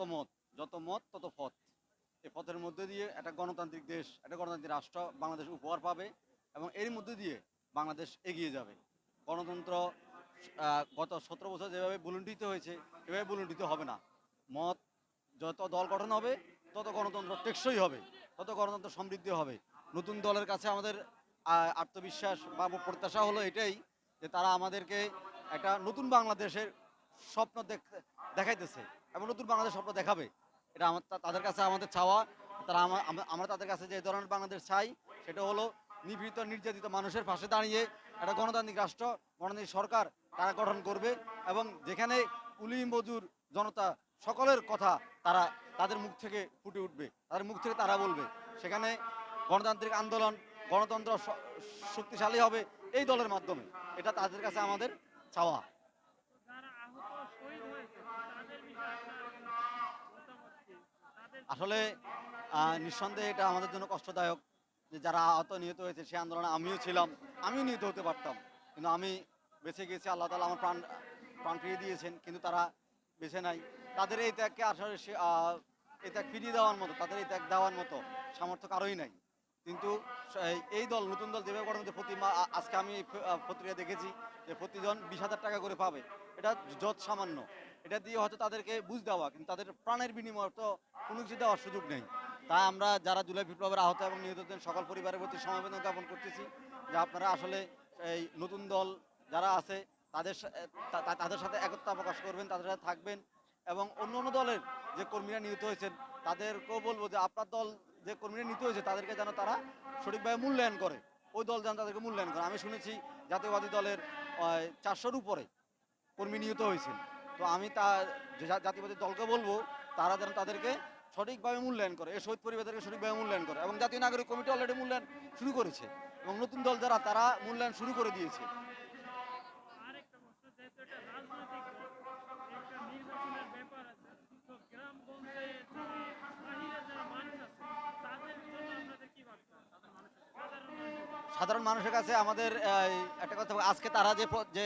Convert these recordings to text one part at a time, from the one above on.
মত, যত মত, তত পথ। এই পথের মধ্যে দিয়ে একটা গণতান্ত্রিক দেশ, একটা গণতান্ত্রিক রাষ্ট্র বাংলাদেশ উপহার পাবে এবং এর মধ্যে দিয়ে বাংলাদেশ এগিয়ে যাবে। গণতন্ত্র গত সতেরো বছর যেভাবে বুলুণ্ঠিত হয়েছে, এভাবে বুলুণ্ঠিত হবে না। মত যত দল গঠন হবে, তত গণতন্ত্র টেকসই হবে, তত গণতন্ত্র সমৃদ্ধি হবে। নতুন দলের কাছে আমাদের আত্মবিশ্বাস বা প্রত্যাশা হলো এটাই যে তারা আমাদেরকে একটা নতুন বাংলাদেশের স্বপ্ন দেখ- দেখাইতেছে। এবং নতুন বাংলাদেশ স্বপ্ন দেখাবে। এটা আমার তাদের কাছে আমাদের চাওয়া। তারা আমা- আমা- আমরা তাদের কাছে যে ধরনের বাংলাদেশ চাই, সেটা হলো নিপীড়িত নির্যাতিত মানুষের পাশে দাঁড়িয়ে একটা গণতান্ত্রিক রাষ্ট্র গণতান্ত্রিক সরকার তারা গঠন করবে এবং যেখানে কুলি মজুর জনতা সকলের কথা তারা তাদের মুখ থেকে ফুটে উঠবে, তাদের মুখ থেকে তারা বলবে। সেখানে গণতান্ত্রিক আন্দোলন, গণতন্ত্র শক্তিশালী হবে এই দলের মাধ্যমে। এটা তাদের কাছে আমাদের চাওয়া যারা আহত শহীদ হয়েছে তাদের বিষয়ে আপনার মতামত কি তাদের আসলে নিঃসন্দেহে এটা আমাদের জন্য কষ্টদায়ক যে যারা আহত নিহত হয়েছে সেই আন্দোলনে আমিও ছিলাম আমিও নিহত হতে পারতাম। কিন্তু আমি বেঁচে গেছি আল্লাহ তালা আমার প্রাণ প্রাণ ফিরিয়ে দিয়েছেন কিন্তু তারা বেছে নাই। তাদের এই ত্যাগকে আসলে সে, এই ত্যাগ ফিরিয়ে দেওয়ার মতো তাদের এই ত্যাগ দেওয়ার মতো সামর্থ্য কারোই নাই। কিন্তু এই- দল নতুন দল যেভাবে গঠন হচ্ছে প্রতি আজকে আমি পত্রিকা দেখেছি যে প্রতিজন বিশ হাজার টাকা করে পাবে। এটা যত সামান্য। এটা দিয়ে হয়তো তাদেরকে বুঝ দেওয়া, কিন্তু তাদের প্রাণের বিনিময় তো কোনো কিছু দেওয়ার সুযোগ নেই। তাই আমরা যারা জুলাই বিপ্লবের আহত এবং নিহতদের সকল পরিবারের প্রতি সমবেদনা জ্ঞাপন করতেছি যে আপনারা আসলে এই নতুন দল যারা আছে, তাদের তাদের সাথে একতা প্রকাশ করবেন, তাদের সাথে থাকবেন এবং অন্য অন্য দলের যে কর্মীরা নিহত হয়েছেন, তাদেরকেও বলব যে আপনার দল যে কর্মীরা নিহত হয়েছে, তাদেরকে যেন তারা সঠিকভাবে মূল্যায়ন করে। ওই দল যেন তাদেরকে মূল্যায়ন করে। আমি শুনেছি জাতীয়বাদী দলের চারশোর উপরে কর্মী নিহত হয়েছেন। তো আমি তা যে জা- জাতীয়বাদী দলকে বলব, তারা যেন তাদেরকে সঠিকভাবে মূল্যায়ন করে এই শহীদ পরিবারদেরকে সঠিকভাবে মূল্যায়ন করে এবং জাতীয় নাগরিক কমিটি অলরেডি মূল্যায়ন শুরু করেছে এবং নতুন দল যারা, তারা মূল্যায়ন শুরু করে দিয়েছে। সাধারণ মানুষের কাছে আমাদের একটা কথা আজকে তারা যে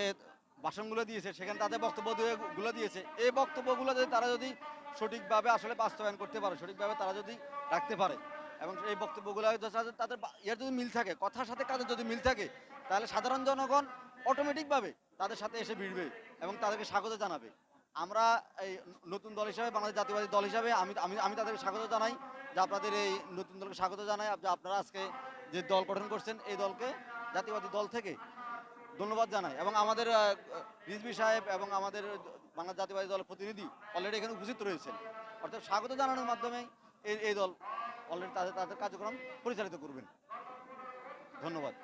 ভাষণগুলো দিয়েছে, সেখানে তাদের বক্তব্য দিয়ে- গুলো দিয়েছে। এই বক্তব্যগুলো যদি তারা যদি সঠিকভাবে আসলে বাস্তবায়ন করতে পারে, সঠিকভাবে তারা যদি রাখতে পারে, এবং এই বক্তব্যগুলো তাদের ইয়ার যদি মিল থাকে, কথার সাথে কাজের যদি মিল থাকে, তাহলে সাধারণ জনগণ অটোমেটিকভাবে তাদের সাথে এসে ভিড়বে এবং তাদেরকে স্বাগত জানাবে। আমরা এই নতুন দল হিসাবে, বাংলাদেশ জাতীয়বাদী দল হিসাবে আমি আমি আমি তাদেরকে স্বাগত জানাই, যে আপনাদের এই নতুন দলকে স্বাগত জানাই, যে আপনারা আজকে যে দল গঠন করছেন, এই দলকে জাতীয়বাদী দল থেকে ধন্যবাদ জানাই। এবং আমাদের রিজবি সাহেব এবং আমাদের বাংলা জাতীয়বাদী দলের প্রতিনিধি অলরেডি এখানে উপস্থিত রয়েছেন। অর্থাৎ স্বাগত জানানোর মাধ্যমে এই এই দল অলরেডি তাদের তাদের কার্যক্রম পরিচালিত করবেন। ধন্যবাদ।